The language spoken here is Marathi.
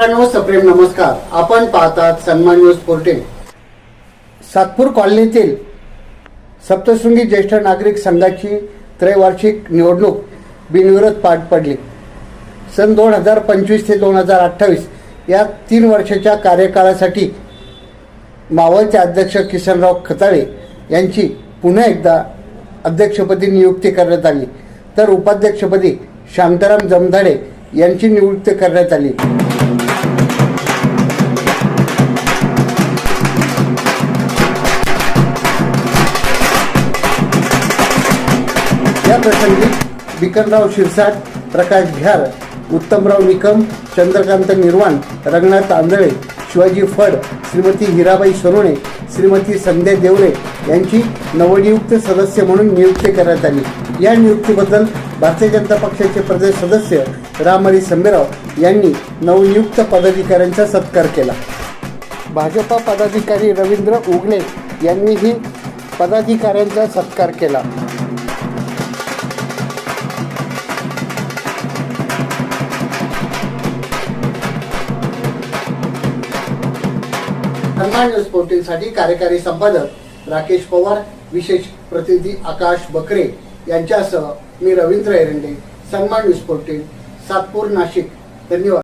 मित्रांनो सप्रेम नमस्कार. आपण पाहतात सन्मान न्यूज पोर्टेल. सातपूर कॉलनीतील सप्तशृंगी ज्येष्ठ नागरिक संघाची त्रैवार्षिक निवडणूक बिनविरोध पाठ पडली. सन दोन हजार पंचवीस ते दोन हजार अठ्ठावीस या तीन वर्षाच्या कार्यकाळासाठी मावळचे अध्यक्ष किसनराव खताळे यांची पुन्हा एकदा अध्यक्षपदी नियुक्ती करण्यात आली. तर उपाध्यक्षपदी शांताराम जमधाडे यांची नियुक्ती करण्यात आली. या प्रसंगी बिकनराव शिरसाट प्रकाश घ्यार उत्तमराव निकम चंद्रकांत निर्वाण रंगनाथ आंधळे शिवाजी फड श्रीमती हिराबाई सरोणे श्रीमती संध्या देवरे यांची नवनियुक्त सदस्य म्हणून नियुक्ती करण्यात आली. या नियुक्तीबद्दल भारतीय जनता पक्षाचे प्रदेश सदस्य रामहरी संबेराव यांनी नवनियुक्त पदाधिकाऱ्यांचा सत्कार केला. भाजपा पदाधिकारी रवींद्र उगले यांनीही पदाधिकाऱ्यांचा सत्कार केला. सन्मान न्यूज पोर्टलसाठी कार्यकारी संपादक राकेश पवार विशेष प्रतिनिधी आकाश बकरे यांच्यासह मी रवींद्र एरंडे सन्मान न्यूज पोर्टल सातपूर नाशिक. धन्यवाद.